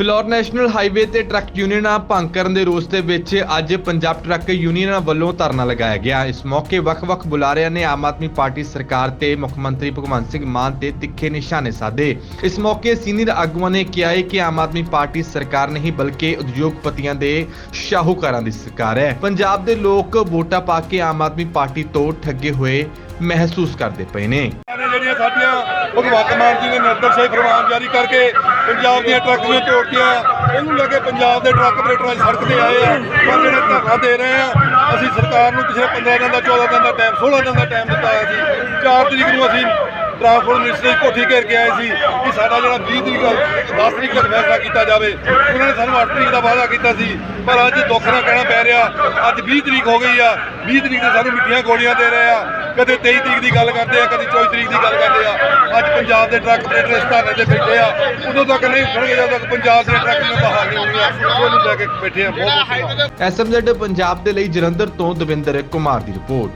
Phillaur national highway ਤੇ truck ਯੂਨੀਅਨਾਂ ਭੰਗ ਕਰਨ ਦੇ ਰੋਸ ਦੇ ਵਿੱਚ ਅੱਜ ਪੰਜਾਬ ਟਰੱਕ ਯੂਨੀਅਨਾਂ ਵੱਲੋਂ ਧਰਨਾ ਲਗਾਇਆ ਗਿਆ। ਇਸ ਮੌਕੇ ਵੱਖ-ਵੱਖ ਬੁਲਾਰਿਆਂ ਨੇ ਆਮ ਆਦਮੀ ਪਾਰਟੀ ਸਰਕਾਰ ਤੇ ਮੁੱਖ ਮੰਤਰੀ ਭਗਵੰਤ ਸਿੰਘ ਮਾਨ ਤੇ ਤਿੱਖੇ ਨਿਸ਼ਾਨੇ ਸਾਧੇ। ਇਸ ਮੌਕੇ ਸੀਨੀਅਰ ਆਗੂਆਂ ਨੇ ਕਿਹਾ ਹੈ ਕਿ ਆਮ ਆਦਮੀ ਪਾਰਟੀ ਸਰਕਾਰ ਨਹੀਂ, ਬਲਕਿ ਉਦਯੋਗਪਤੀਆਂ ਦੇ ਸ਼ਾਹੂਕਾਰਾਂ ਦੀ ਸਰਕਾਰ ਹੈ। ਪੰਜਾਬ ਦੇ ਲੋਕ ਵੋਟਾਂ ਪਾ ਕੇ ਆਮ ਆਦਮੀ ਪਾਰਟੀ ਤੋਂ ਠੱਗੇ ਹੋਏ ਮਹਿਸੂਸ ਕਰਦੇ ਪਏ ਨੇ। ਜਿਹੜੀਆਂ ਸਾਡੀਆਂ ਭਗਵੰਤ ਮਾਨ ਜੀ ਨੇ ਨਿਰਦਰਸ਼ਾਈ ਫਰਮਾਨ ਜਾਰੀ ਕਰਕੇ ਪੰਜਾਬ ਦੀਆਂ ਟਰੱਕਾਂ ਤੋੜਤੀਆਂ ਉਹਨੂੰ ਲੈ ਕੇ ਪੰਜਾਬ ਦੇ ਟਰੱਕ ਆਪਰੇਟਰ ਅੱਜ ਸੜਕ ਤੇ ਆਏ ਆ। ਪਰ ਜਿਹੜੇ ਧਰਨਾ ਦੇ ਰਹੇ ਆ, ਅਸੀਂ ਸਰਕਾਰ ਨੂੰ ਪਿਛਲੇ 15 ਦਿਨ ਦਾ 14 ਦਿਨ ਦਾ ਟਾਈਮ 16 ਦਿਨ ਦਾ ਟਾਈਮ ਦਿੱਤਾ ਹੋਇਆ ਸੀ। 4 ਤਰੀਕ ਨੂੰ ਅਸੀਂ ਟਰਾਂਸਪੋਰਟ ਮਿਨਿਸਟਰੀ ਕੋਠੀ ਘੇਰ ਕੇ ਆਏ ਸੀ ਕਿ ਸਾਡਾ ਜਿਹੜਾ 20 ਤਰੀਕ 10 ਤਰੀਕ ਤੱਕ ਫੈਸਲਾ ਕੀਤਾ ਜਾਵੇ। ਉਹਨਾਂ ਨੇ ਸਾਨੂੰ 8 ਤਰੀਕ ਦਾ ਵਾਅਦਾ ਕੀਤਾ ਸੀ। ਪਰ ਅੱਜ ਦੁੱਖ ਨਾਲ ਕਹਿਣਾ ਪੈ ਰਿਹਾ, ਅੱਜ 20 ਤਰੀਕ ਹੋ ਗਈ ਆ। 20 ਤਰੀਕ ਤੇ ਸਾਨੂੰ ਮਿੱਠੀਆਂ ਗੋਲੀਆਂ ਦੇ ਰਹੇ ਆ। ਕਦੇ 23 ਤਰੀਕ ਦੀ ਗੱਲ ਕਰਦੇ ਆ, ਕਦੇ 24 ਤਰੀਕ ਦੀ ਗੱਲ ਕਰਦੇ ਆ। ਅੱਜ ਪੰਜਾਬ ਦੇ ਟਰੱਕ ਆਪਰੇਟਰ ਇਸ ਧਰਨੇ ਤੇ ਬੈਠੇ ਆ। ਉਦੋਂ ਤੱਕ ਨਹੀਂ ਉੱਠਣਗੇ ਜਦੋਂ ਤੱਕ ਪੰਜਾਬ ਦੇ ਟਰੱਕ ਨੂੰ ਬਹਾਲ ਨਹੀਂ ਹੋਣਗੀਆਂ ਉਹਨੂੰ ਲੈ ਕੇ ਬੈਠੇ ਆ, ਬਹੁਤ ਐਸਐਮਜ਼ੈਡ ਪੰਜਾਬ ਦੇ ਲਈ ਜਲੰਧਰ ਤੋਂ ਦਵਿੰਦਰ ਕੁਮਾਰ ਦੀ ਰਿਪੋਰਟ।